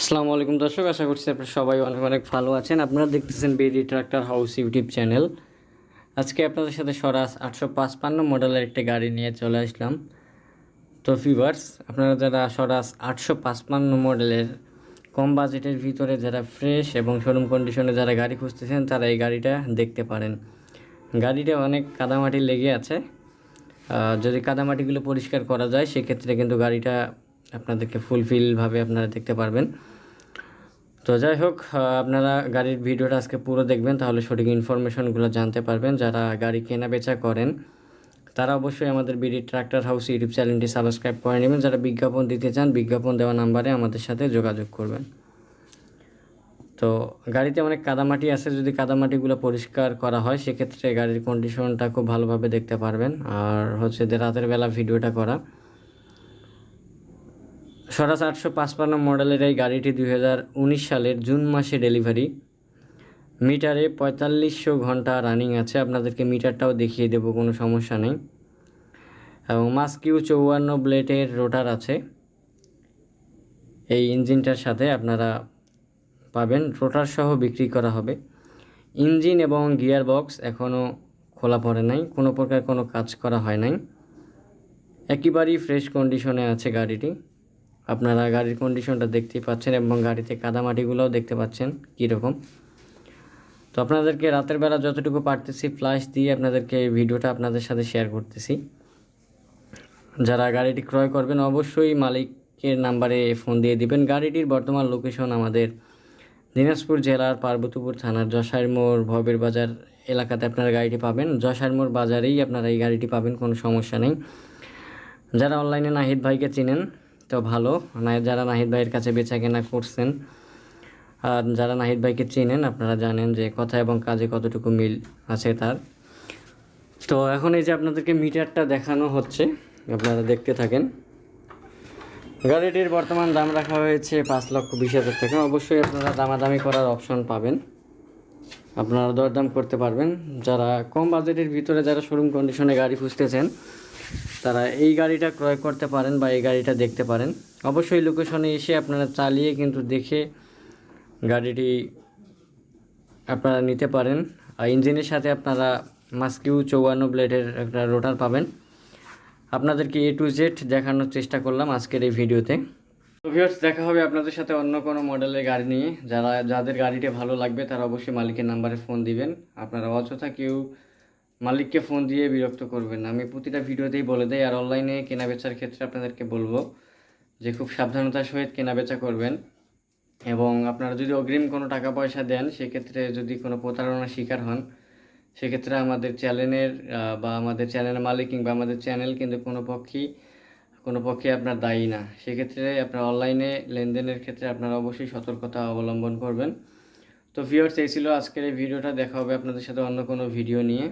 আসসালামু আলাইকুম দর্শক, আশা করছি আপনারা সবাই অনেক অনেক ভালো আছেন। আপনারা দেখতেছেন বেরি ট্রাক্টর হাউস ইউটিউব চ্যানেল। আজকে আপনাদের সাথে সরাস আটশো পাঁচপান্ন মডেলের একটি গাড়ি নিয়ে চলে আসলাম। তো ফিভার্স আপনারা যারা সরাস আটশো পাঁচপান্ন মডেলের কম বাজেটের ভিতরে যারা ফ্রেশ এবং শোরুম কন্ডিশনে যারা গাড়ি খুঁজতেছেন, তারা এই গাড়িটা দেখতে পারেন। গাড়িটা অনেক কাদামাটি লেগে আছে। যদি কাদামাটিগুলো পরিষ্কার করা যায়, সেক্ষেত্রে কিন্তু গাড়িটা আপনাদেরকে ফুলফিলভাবে আপনারা দেখতে পারবেন। তো যাই হোক আপনারা গাড়ির ভিডিওটা আজকে পুরো দেখবেন, তাহলে সঠিক ইনফরমেশনগুলো জানতে পারবেন। যারা গাড়ি কেনা বেচা করেন, তারা অবশ্যই আমাদের বিডি ট্রাক্টর হাউস ইউটিউব চ্যানেলটি সাবস্ক্রাইব করে নেবেন। যারা বিজ্ঞাপন দিতে চান, বিজ্ঞাপন দেওয়া নাম্বারে আমাদের সাথে যোগাযোগ করবেন। তো গাড়িতে অনেক কাদামাটি আছে, যদি কাদামাটিগুলো পরিষ্কার করা হয়, সেক্ষেত্রে গাড়ির কন্ডিশনটা খুব ভালোভাবে দেখতে পারবেন। আর হচ্ছে যে রাতের বেলা ভিডিওটা করা সরাস আটশো পাঁচপান্ন মডেলের এই গাড়িটি দুই হাজার উনিশ সালের জুন মাসে ডেলিভারি। মিটারে পঁয়তাল্লিশশো ঘণ্টা রানিং আছে। আপনাদেরকে মিটারটাও দেখিয়ে দেবো, কোনো সমস্যা নেই। এবং মাস্কিউ চৌয়ান্ন ব্লেডের রোটার আছে। এই ইঞ্জিনটার সাথে আপনারা পাবেন। রোটার সহ বিক্রি করা হবে। ইঞ্জিন এবং গিয়ার বক্স এখনও খোলা পড়ে নাই। কোনো প্রকার কোনো কাজ করা হয় নাই। একেবারেই ফ্রেশ কন্ডিশনে আছে গাড়িটি। আপনারা গাড়ির কন্ডিশনটা দেখতেই পাচ্ছেন এবং গাড়িতে কাদামাটিগুলোও দেখতে পাচ্ছেন কীরকম। তো আপনাদেরকে রাতের বেলা যতটুকু পারতেছি ফ্লাশ দিয়ে আপনাদেরকে এই ভিডিওটা আপনাদের সাথে শেয়ার করতেছি। যারা গাড়িটি ক্রয় করবেন অবশ্যই মালিকের নাম্বারে ফোন দিয়ে দিবেন। গাড়িটির বর্তমান লোকেশন আমাদের দিনাজপুর জেলার পার্বতীপুর থানার যশাইর মোড়, ভবের বাজার এলাকাতে আপনারা গাড়িটি পাবেন। যশাইর মোড় বাজারেই আপনারা এই গাড়িটি পাবেন, কোনো সমস্যা নেই। যারা অনলাইনে নাহিদ ভাইকে চিনেন তো ভালো। যারা নাহিদ ভাইয়ের কাছে বেচা কেনা করছেন, আর যারা নাহিদ ভাইকে চিনেন, আপনারা জানেন যে কথা এবং কাজে কতটুকু মিল আছে তার। তো এখন এই যে আপনাদেরকে মিটারটা দেখানো হচ্ছে, আপনারা দেখতে থাকেন। গাড়িটির বর্তমান দাম রাখা হয়েছে পাঁচ লক্ষ বিশ হাজার টাকা। অবশ্যই আপনারা দামাদামি করার অপশন পাবেন। আপনারা দরদাম করতে পারবেন। যারা কম বাজেটের ভিতরে যারা শোরুম কন্ডিশনে গাড়ি খুঁজতেছেন তারা এই গাড়িটা ক্রয় করতে পারেন বা এই গাড়িটা দেখতে পারেন। অবশ্যই লোকেশনে এসে আপনারা চালিয়ে কিন্তু দেখে গাড়িটি আপনারা নিতে পারেন। আর ইঞ্জিনের সাথে আপনারা মাস্কিউ চৌয়ান্ন ব্লেডের একটা রোটার পাবেন। আপনাদেরকে এ টু জেড দেখানোর চেষ্টা করলাম আজকের এই ভিডিওতে। ভিউয়ার্স দেখা হবে আপনাদের সাথে অন্য কোনো মডেলের গাড়ি নিয়ে। যারা, যাদের গাড়িটি ভালো লাগবে, তারা অবশ্যই মালিকের নাম্বারে ফোন দিবেন। আপনারা অযথা কেউ মালিককে ফোন দিয়ে বিরক্ত করবেন। আমি প্রতিটা ভিডিওতেই বলে দেই, আর অনলাইনে কেনাবেচার ক্ষেত্রে আপনাদেরকে বলব যে খুব সাবধানতার সহিত কেনাবেচা করবেন। এবং আপনারা যদি অগ্রিম কোনো টাকা পয়সা দেন, সেক্ষেত্রে যদি কোনো প্রতারণার শিকার হন, সেক্ষেত্রে আমাদের চ্যানেলের বা আমাদের চ্যানেলের মালিক কিংবা আমাদের চ্যানেল কিন্তু কোনো পক্ষেই, কোনো পক্ষে আপনার দায়ী না। সেক্ষেত্রে আপনার অনলাইনে লেনদেনের ক্ষেত্রে আপনারা অবশ্যই সতর্কতা অবলম্বন করবেন। তো ভিউয়ার্স এই ছিল আজকের এই ভিডিওটা। দেখা হবে আপনাদের সাথে অন্য কোনো ভিডিও নিয়ে।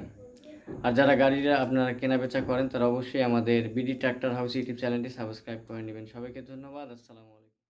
আর যারা গাড়িরা আপনারা কেনাবেচা করেন, তারা অবশ্যই আমাদের বিডি ট্র্যাক্টর হাউস ইউটিউব চ্যানেলটি সাবস্ক্রাইব করে নেবেন। সবাইকে ধন্যবাদ, আসসালামু আলাইকুম।